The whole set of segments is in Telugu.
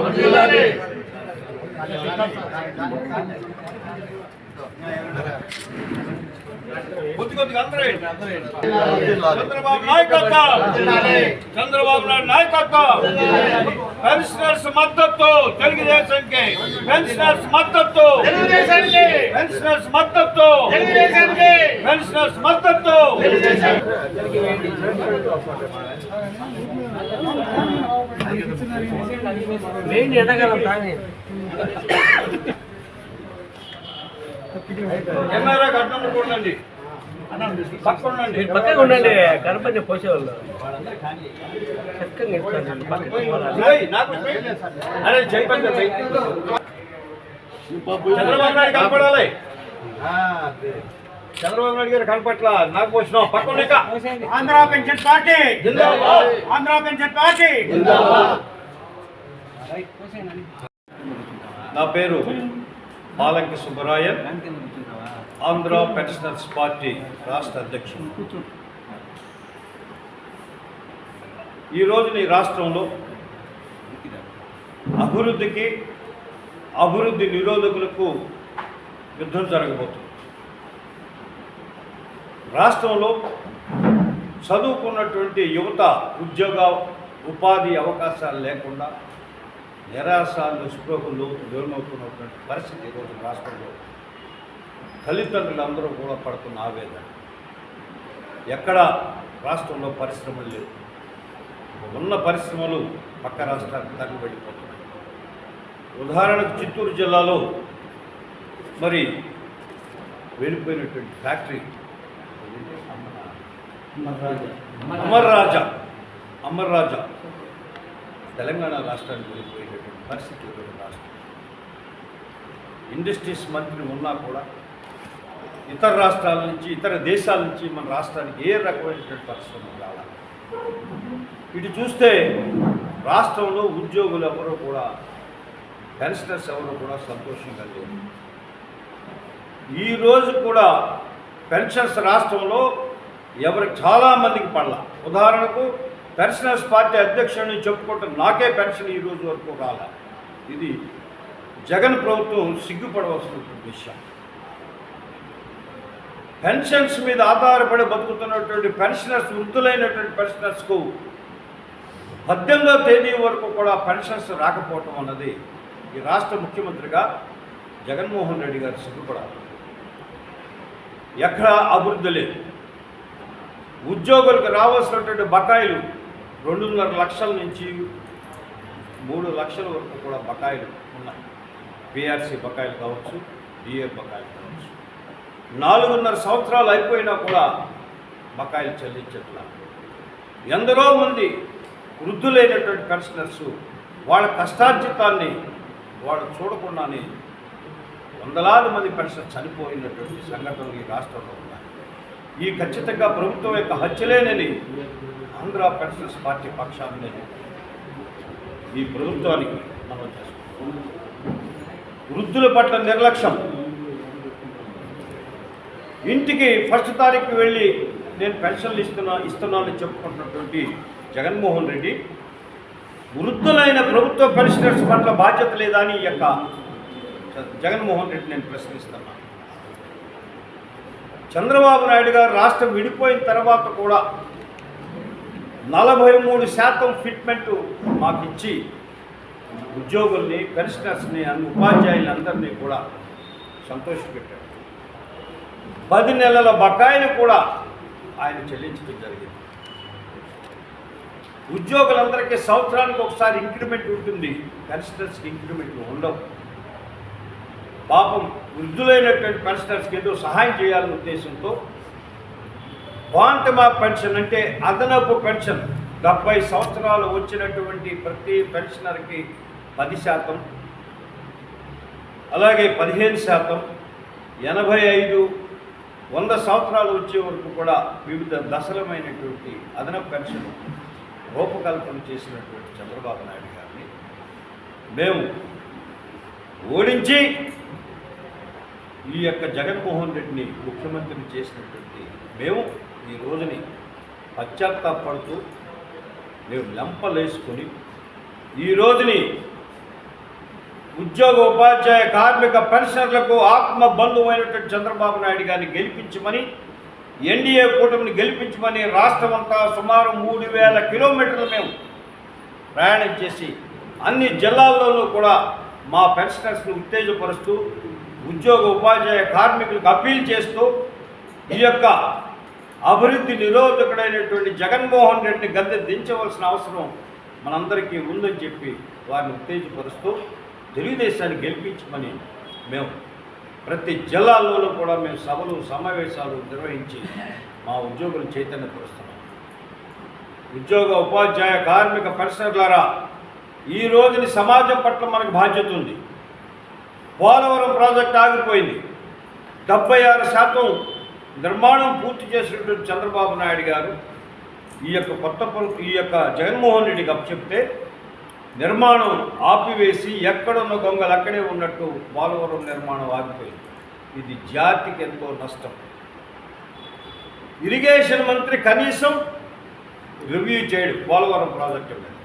వర్ధిల్లాలి కొద్ది కొద్దిగా అందరూ చంద్రబాబు నాయకత్వం! చంద్రబాబు నాయుడు నాయకత్వం! పెన్షనర్స్ మద్దతు తెలుగుదేశంకి పెన్షనర్స్ మద్దతు! పెన్షనర్స్ మద్దతు! పెన్షనర్స్ మద్దతు! మెయిన్ ఎదగలం కానీ ఎన్ఆర్ఐ కట్టడం కూడండి. పక్కన ఉండండి. కనపడి పోసేవాళ్ళు. చంద్రబాబు నాయుడు కనపడాలి. చంద్రబాబు నాయుడు గారు కనపట్ల నాకు వచ్చిన పక్కన ఆంధ్ర పెన్షన్ పార్టీ. జిందాబాద్. Andhra pension party. నా పేరు పాలంకి సుబ్బరాయన్ ఆంధ్ర పెన్షనర్స్ పార్టీ రాష్ట్ర అధ్యక్షుడు. ఈ రోజున ఈ రాష్ట్రంలో అభివృద్ధికి అభివృద్ధి నిరోధకులకు యుద్ధం జరగబోతుంది. రాష్ట్రంలో చదువుకున్నటువంటి యువత ఉద్యోగ ఉపాధి అవకాశాలు లేకుండా నిరాశ నిస్పృహలు లోనవుతున్నటువంటి పరిస్థితి ఈరోజు రాష్ట్రంలో తల్లిదండ్రులందరూ కూడా పడుతున్న ఆవేదన. ఎక్కడ రాష్ట్రంలో పరిశ్రమలు లేవు. ఉన్న పరిశ్రమలు పక్క రాష్ట్రానికి తరలి వెళ్ళిపోతున్నాయి. ఉదాహరణకు చిత్తూరు జిల్లాలో మరి వెళ్ళిపోయినటువంటి ఫ్యాక్టరీ అమర్ రాజా అమర్ రాజా తెలంగాణ రాష్ట్రానికి వెళ్ళిపోయేటటువంటి పరిస్థితి రాష్ట్రం. ఇండస్ట్రీస్ మంత్రి ఉన్నా కూడా ఇతర రాష్ట్రాల నుంచి ఇతర దేశాల నుంచి మన రాష్ట్రానికి ఏ రకమైనటువంటి పరిశ్రమ రావాలి ఇటు చూస్తే రాష్ట్రంలో ఉద్యోగులు ఎవరు కూడా పెన్షనర్స్ ఎవరు కూడా సంతోషంగా లేరు. ఈరోజు కూడా పెన్షన్స్ రాష్ట్రంలో ఎవరికి చాలామందికి పడల. ఉదాహరణకు పెన్షనర్స్ పార్టీ అధ్యక్షుడిని చెప్పుకుంటే నాకే పెన్షన్ ఈ రోజు వరకు రాలే. ఇది జగన్ ప్రభుత్వం సిగ్గుపడవలసినటువంటి విషయం. పెన్షన్స్ మీద ఆధారపడి బతుకుతున్నటువంటి పెన్షనర్స్ వృద్ధులైనటువంటి పెన్షనర్స్కు పద్దెనిమిదో తేదీ వరకు కూడా పెన్షన్స్ రాకపోవటం అన్నది ఈ రాష్ట్ర ముఖ్యమంత్రిగా జగన్మోహన్ రెడ్డి గారు సిగ్గుపడాలి. ఎక్కడ అభివృద్ధి లేదు. ఉద్యోగులకు రావాల్సినటువంటి బకాయిలు రెండున్నర లక్షల నుంచి మూడు లక్షల వరకు కూడా బకాయిలు ఉన్నాయి. పిఆర్సీ బకాయిలు కావచ్చు డిఏ బకాయిలు కావచ్చు. నాలుగున్నర సంవత్సరాలు అయిపోయినా కూడా బకాయిలు చెల్లించట్లా. ఎందరో మంది వృద్ధులైనటువంటి పెన్షనర్స్ వాళ్ళ కష్టార్జితాన్ని వాళ్ళు చూడకుండానే వందలాది మంది పెన్షన్ చనిపోయినటువంటి సంఘటనలు ఈ రాష్ట్రంలో ఉన్నాయి. ఈ ఖచ్చితంగా ప్రభుత్వం యొక్క హత్యలేనని ఆంధ్ర పెన్షన్స్ పార్టీ పక్షాన్ని ఈ ప్రభుత్వానికి మనం చేసుకుంటాం. వృద్ధుల పట్ల నిర్లక్ష్యం. ఇంటికి ఫస్ట్ తారీఖు వెళ్ళి నేను పెన్షన్లు ఇస్తున్నా ఇస్తున్నానని చెప్పుకుంటున్నటువంటి జగన్మోహన్ రెడ్డి వృద్ధులైన ప్రభుత్వ పెన్షనర్స్ పట్ల బాధ్యత లేదా అని ఈ యొక్క జగన్మోహన్ రెడ్డి నేను ప్రశ్నిస్తున్నాను చంద్రబాబు నాయుడు గారు రాష్ట్రం విడిపోయిన తర్వాత కూడా నలభై మూడు శాతం ఫిట్మెంట్ మాకు ఇచ్చి ఉద్యోగుల్ని పెన్షనర్స్ని అన్ని ఉపాధ్యాయులందరినీ కూడా సంతోషపెట్టాడు పది నెలల బకాయిని కూడా ఆయన చెల్లించడం జరిగింది. ఉద్యోగులందరికీ సంవత్సరానికి ఒకసారి ఇంక్రిమెంట్ ఉంటుంది పెన్షనర్స్కి ఇంక్రిమెంట్ ఉండవు. పాపం వృద్ధులైనటువంటి పెన్షనర్స్కి ఏదో సహాయం చేయాలనే ఉద్దేశంతో క్వాంటమా పెన్షన్ అంటే అదనపు పెన్షన్. డెబ్బై సంవత్సరాలు వచ్చినటువంటి ప్రతి పెన్షనర్కి పది శాతం అలాగే పదిహేను శాతం ఎనభై ఐదు వంద సంవత్సరాలు వచ్చే వరకు కూడా వివిధ దశలమైనటువంటి అదనపు పెన్షన్ రూపకల్పన చేసినటువంటి చంద్రబాబు నాయుడు గారిని మేము ఓడించి ఈ యొక్క జగన్మోహన్ రెడ్డిని ముఖ్యమంత్రిని చేసినటువంటి మేము ఈ రోజుని పశ్చాత్తాపడుతూ మేము లెంపలేసుకొని ఈ రోజుని ఉద్యోగ ఉపాధ్యాయ కార్మిక పెన్షనర్లకు ఆత్మ బంధువైనటువంటి చంద్రబాబు నాయుడు గారిని గెలిపించమని ఎన్డీఏ కూటమిని గెలిపించమని రాష్ట్రమంతా సుమారు మూడు వేల కిలోమీటర్లు మేము ప్రయాణం చేసి అన్ని జిల్లాల్లోనూ కూడా మా పెన్షనర్స్ని ఉత్తేజపరుస్తూ ఉద్యోగ ఉపాధ్యాయ కార్మికులకు అప్పీల్ చేస్తూ ఈ యొక్క అభివృద్ధి నిరోధకుడైనటువంటి జగన్మోహన్ రెడ్డిని గద్దె దించవలసిన అవసరం మనందరికీ ఉందని చెప్పి వారిని ఉత్తేజపరుస్తూ తెలుగుదేశాన్ని గెలిపించమని మేము ప్రతి జిల్లాల్లోనూ కూడా మేము సభలు సమావేశాలు నిర్వహించి మా ఉద్యోగులను చైతన్యపరుస్తున్నాం ఉద్యోగ ఉపాధ్యాయ కార్మిక పెన్షనర్లారా ఈ రోజుని సమాజం పట్ల మనకు బాధ్యత ఉంది. పోలవరం ప్రాజెక్ట్ ఆగిపోయింది. డెబ్బై ఆరు శాతం నిర్మాణం పూర్తి చేసినటువంటి చంద్రబాబు నాయుడు గారు ఈ యొక్క కొత్త ఈ యొక్క జగన్మోహన్ రెడ్డికి అప్పచెప్తే నిర్మాణం ఆపివేసి ఎక్కడున్న గొంగలు అక్కడే ఉన్నట్టు పోలవరం నిర్మాణం ఆగిపోయింది. ఇది జాతికి ఎంతో నష్టం. ఇరిగేషన్ మంత్రి కనీసం రివ్యూ చేయడు పోలవరం ప్రాజెక్టు మీద.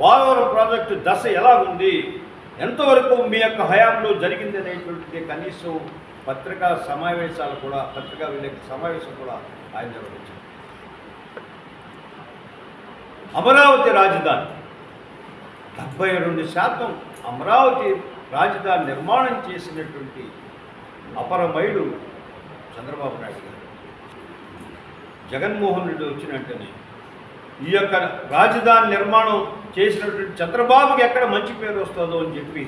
పోలవరం ప్రాజెక్టు దశ ఎలా ఉంది ఎంతవరకు మీ యొక్క హయాంలో జరిగింది అనేటువంటిది కనీసం పత్రికా సమావేశాలు కూడా పత్రికా విలేక సమావేశం కూడా ఆయన నిర్వహించారు. అమరావతి రాజధాని డెబ్బై రెండు శాతం అమరావతి రాజధాని నిర్మాణం చేసినటువంటి అపరమయుడు చంద్రబాబు నాయుడు గారు. జగన్మోహన్ రెడ్డి వచ్చినట్టునే ఈ యొక్క రాజధాని నిర్మాణం చేసినటువంటి చంద్రబాబుకి ఎక్కడ మంచి పేరు వస్తుందో అని చెప్పి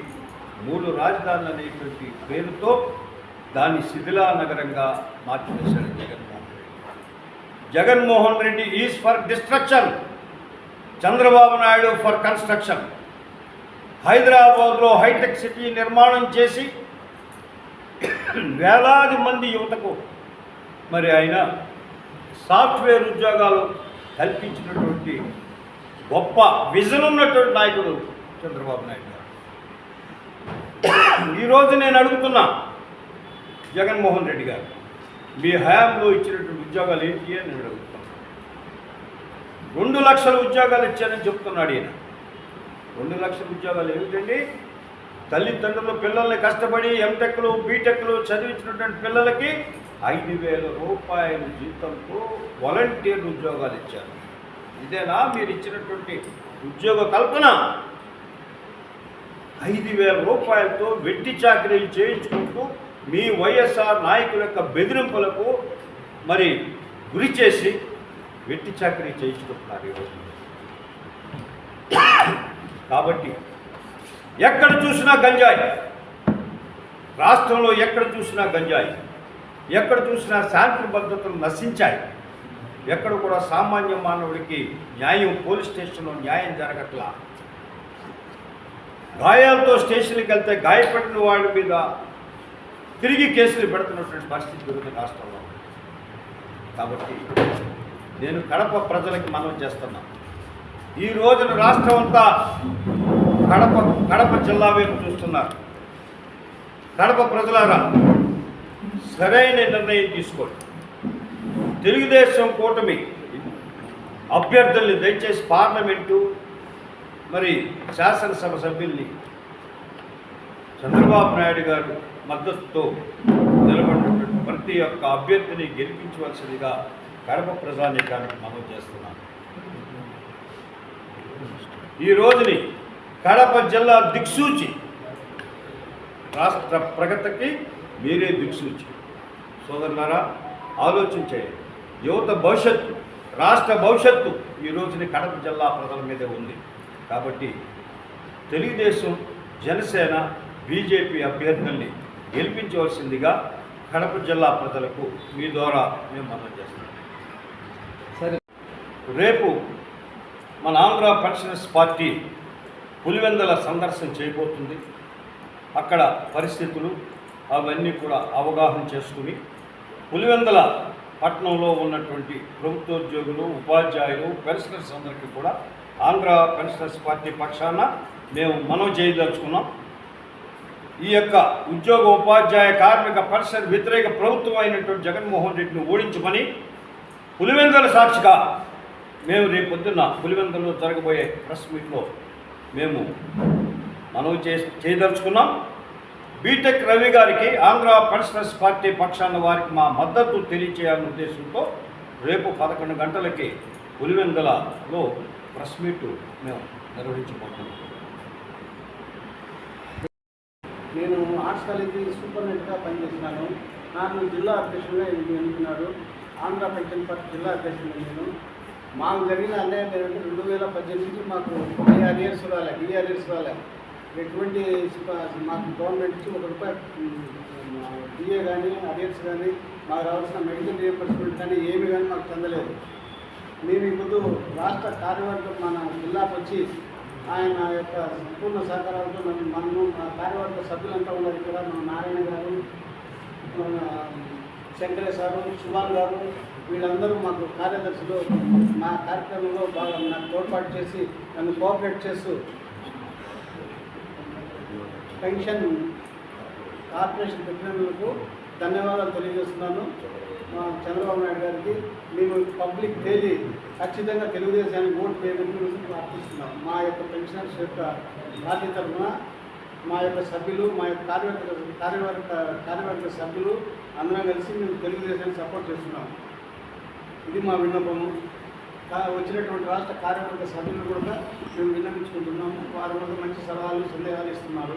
మూడు రాజధానులు అనేటువంటి పేరుతో దాన్ని శిథిలా నగరంగా మార్చివేశాడు Jaganmohan Reddy. Jaganmohan Reddy is for destruction Chandrababu Naidu for construction. హైదరాబాద్లో హైటెక్ సిటీ నిర్మాణం చేసి వేలాది మంది యువతకు మరి ఆయన సాఫ్ట్వేర్ ఉద్యోగాలు కల్పించినటువంటి గొప్ప విజన్ ఉన్నటువంటి నాయకుడు చంద్రబాబు నాయుడు గారు. ఈరోజు నేను అడుగుతున్నా జగన్మోహన్ రెడ్డి గారు మీ హయాంలో ఇచ్చినటువంటి ఉద్యోగాలు ఏంటి అని నేను అడుగుతున్నాను రెండు లక్షల ఉద్యోగాలు ఇచ్చానని చెప్తున్నాడు ఈయన. రెండు లక్షల ఉద్యోగాలు ఏమిటండి? తల్లిదండ్రులు పిల్లల్ని కష్టపడి ఎంటెక్లు బీటెక్లు చదివించినటువంటి పిల్లలకి ఐదు వేల రూపాయల జీతంతో వాలంటీర్ ఉద్యోగాలు ఇచ్చారు. ఇదేనా? మీరు ఇచ్చినటువంటి ఉద్యోగ కల్పన. ఐదు వేల రూపాయలతో వెట్టి చాకరీలు చేయించుకుంటూ మీ వైఎస్ఆర్ నాయకుల యొక్క బెదిరింపులకు మరి గురి చేసి వెట్టి చాకరీ చేయించుకుంటున్నారు ఈరోజు కాబట్టి ఎక్కడ చూసినా గంజాయి. రాష్ట్రంలో ఎక్కడ చూసినా గంజాయి. ఎక్కడ చూసినా శాంతి భద్రతలు నశించాయి. ఎక్కడ కూడా సామాన్య మానవుడికి న్యాయం పోలీస్ స్టేషన్లో న్యాయం జరగట్లా. గాయాలతో స్టేషన్కి వెళ్తే గాయపడిన వాళ్ళ మీద తిరిగి కేసులు పెడుతున్నటువంటి పరిస్థితి జరుగుతుంది రాష్ట్రంలో కాబట్టి నేను కడప ప్రజలకి మనం చేస్తున్నా. ఈ రోజున రాష్ట్రం అంతా కడప కడప జిల్లా వైపు చూస్తున్నారు. కడప ప్రజలారా సరైన నిర్ణయం తీసుకోండి. తెలుగుదేశం కూటమి అభ్యర్థుల్ని దయచేసి పార్లమెంటు మరి శాసనసభ సభ్యుల్ని చంద్రబాబు నాయుడు గారు మద్దతుతో నిలబడినటువంటి ప్రతి ఒక్క అభ్యర్థిని గెలిపించవలసిందిగా కడప ప్రజానీకానికి మనం చేస్తున్నాం ఈ రోజుని కడప జిల్లా దిక్సూచి రాష్ట్ర ప్రగతికి మీరే దిక్సూచి. సోదరులారా ఆలోచించేయండి యువత భవిష్యత్తు రాష్ట్ర భవిష్యత్తు ఈ రోజుని కడప జిల్లా ప్రజల మీదే ఉంది. కాబట్టి తెలుగుదేశం జనసేన బీజేపీ అభ్యర్థుల్ని గెలిపించవలసిందిగా కడప జిల్లా ప్రజలకు మీ ద్వారా మేము మనం చేస్తున్నాం. సరే. రేపు మన ఆంధ్ర పెన్షనర్స్ పార్టీ పులివెందల సందర్శన చేయబోతుంది. అక్కడ పరిస్థితులు అవన్నీ కూడా అవగాహన చేసుకుని పులివెందల పట్టణంలో ఉన్నటువంటి ప్రభుత్వోద్యోగులు ఉపాధ్యాయులు పెన్షనర్స్ అందరికీ కూడా ఆంధ్ర పెన్షనర్స్ పార్టీ పక్షాన మేము మనవి చేయదలుచుకున్నాం. ఈ యొక్క ఉద్యోగ ఉపాధ్యాయ కార్మిక పరిసర వ్యతిరేక ప్రభుత్వం అయినటువంటి జగన్మోహన్ రెడ్డిని ఓడించమని పులివెందల సాక్షిగా మేము రేపు పొద్దున్న పులివెందలో జరగబోయే ప్రెస్ మీట్లో మేము మనవి చే చేయదలుచుకున్నాం. బీటెక్ రవి గారికి ఆంధ్ర పెన్షనర్స్ పార్టీ పక్షాన వారికి మా మద్దతు తెలియచేయాలనే ఉద్దేశంతో రేపు పదకొండు గంటలకి పులివెందలలో ప్రెస్ మీట్ మేము నిర్వహించబోతున్నాం. నేను ఆర్ట్స్ కాలేజీ సూపరింటెండెంట్గా పనిచేస్తున్నాను. నాకు జిల్లా అధ్యక్షుడిగా ఎన్నిక- ఎన్నుకున్నారు. ఆంధ్ర పెన్షన్ పార్టీ జిల్లా అధ్యక్షుడు నేను. మాకు జరిగిన అన్యాయం ఏంటంటే రెండు వేల పద్దెనిమిది నుంచి మాకు డిఆర్ ఇయర్స్ రాలే డిఆర్ ఇయర్స్ రాలే. ఎటువంటి మాకు గవర్నమెంట్ ఒక రూపాయి డిఏ కానీ అరియర్స్ కానీ మాకు రావాల్సిన మెడికల్ రియంబర్స్మెంట్ కానీ ఏమి కానీ మాకు చెందలేదు. మేము ఇప్పుడు రాష్ట్ర కార్యవర్గం మన జిల్లాకు వచ్చి ఆయన యొక్క సంపూర్ణ సహకారాలతో మనం మనము మా కార్యవర్గ సభ్యులంతా ఉన్నారు ఇక్కడ మన నారాయణ గారు మన శంకరే సారు సుభాన్ గారు వీళ్ళందరూ మాకు కార్యదర్శులు. మా కార్యక్రమంలో బాగా నాకు తోడ్పాటు చేసి నన్ను కోఆపరేట్ చేస్తూ పెన్షన్ కార్పొరేషన్ పెట్టినందుకు ధన్యవాదాలు తెలియజేస్తున్నాను. మా చంద్రబాబు నాయుడు గారికి మేము పబ్లిక్ తేదీ ఖచ్చితంగా తెలుగుదేశానికి ఓటు వేయడానికి ప్రార్థిస్తున్నాం. మా యొక్క పెన్షనర్స్ యొక్క పార్టీ తరఫున మా యొక్క సభ్యులు మా యొక్క కార్యవర్గ కార్యవర్గ కార్యవర్గ సభ్యులు అందరం కలిసి మేము తెలుగుదేశాన్ని సపోర్ట్ చేస్తున్నాం. ఇది మా విన్నపము. వచ్చినటువంటి రాష్ట్ర కార్యవర్గ సభ్యులు కూడా మేము విన్నపించుకుంటున్నాము. వారు కూడా మంచి సలహాలు సందేహాలు ఇస్తున్నారు.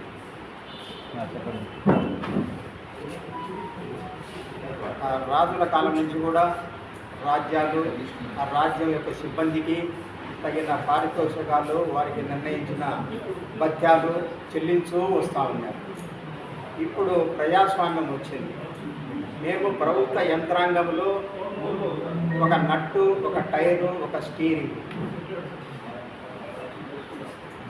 చెప్పండి. రాజుల కాలం నుంచి కూడా రాజ్యాలు ఆ రాజ్యం యొక్క సిబ్బందికి తగిన పారితోషికాలు వారికి నిర్ణయించిన భత్యాలు చెల్లించూ వస్తూ ఉన్నారు. ఇప్పుడు ప్రజాస్వామ్యం వచ్చింది. మేము ప్రభుత్వ యంత్రాంగంలో ఒక నట్టు ఒక టైరు ఒక steering.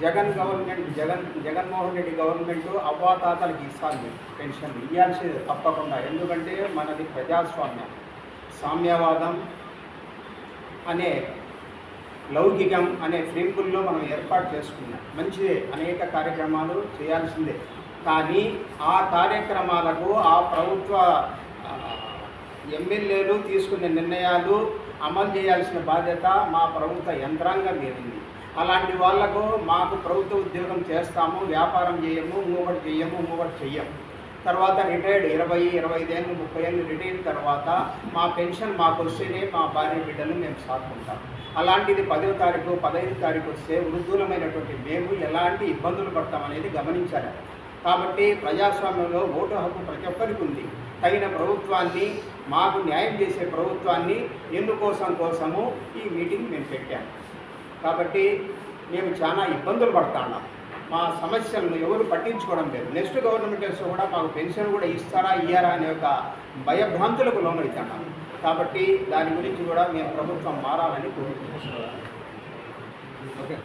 Jagan government Jagan Jaganmohan Reddy government అవ్వాతాతలకు ఇస్తాను పెన్షన్ ఇవ్వాల్సింది తప్పకుండా. ఎందుకంటే మనది ప్రజాస్వామ్యం. సామ్యవాదం అనే లౌకికం అనే ఫ్రేంపుల్లో మనం ఏర్పాటు చేసుకున్నాం. మంచిదే. అనేక కార్యక్రమాలు చేయాల్సిందే. కానీ ఆ కార్యక్రమాలకు ఆ ప్రభుత్వ ఎమ్మెల్యేలు తీసుకునే నిర్ణయాలు అమలు చేయాల్సిన బాధ్యత మా ప్రభుత్వ యంత్రాంగం మీద ఉంది. అలాంటి వాళ్ళకు మాకు ప్రభుత్వ ఉద్యోగం చేస్తాము వ్యాపారం చేయము మూవటి చేయము మూవటి చెయ్యము. తర్వాత రిటైర్డ్ ఇరవై ఇరవై ఐదేళ్ళు ముప్పై ఏళ్ళు రిటైర్ తర్వాత మా పెన్షన్ మాకు వస్తేనే మా భార్య బిడ్డలు మేము సాకుంటాం అలాంటిది పదో తారీఖు పదహైదు తారీఖు వస్తే వృద్ధులమైనటువంటి మేము ఎలాంటి ఇబ్బందులు పడతామనేది గమనించాలి. కాబట్టి ప్రజాస్వామ్యంలో ఓటు హక్కు ప్రతి ఒక్కరికి ఉంది. తగిన ప్రభుత్వాన్ని మాకు న్యాయం చేసే ప్రభుత్వాన్ని ఎన్నుకోసం కోసము ఈ మీటింగ్ మేము పెట్టాము కాబట్టి మేము చాలా ఇబ్బందులు పడుతున్నాం. మా సమస్యలను ఎవరు పట్టించుకోవడం లేదు. నెక్స్ట్ గవర్నమెంట్ కూడా మాకు పెన్షన్ కూడా ఇస్తారా ఇయ్యారా అనే ఒక భయభ్రాంతులకు లోనవుతున్నాం. కాబట్టి దాని గురించి కూడా మేము ప్రభుత్వం మారాలని కోరుకుంటున్నాం. ఓకే.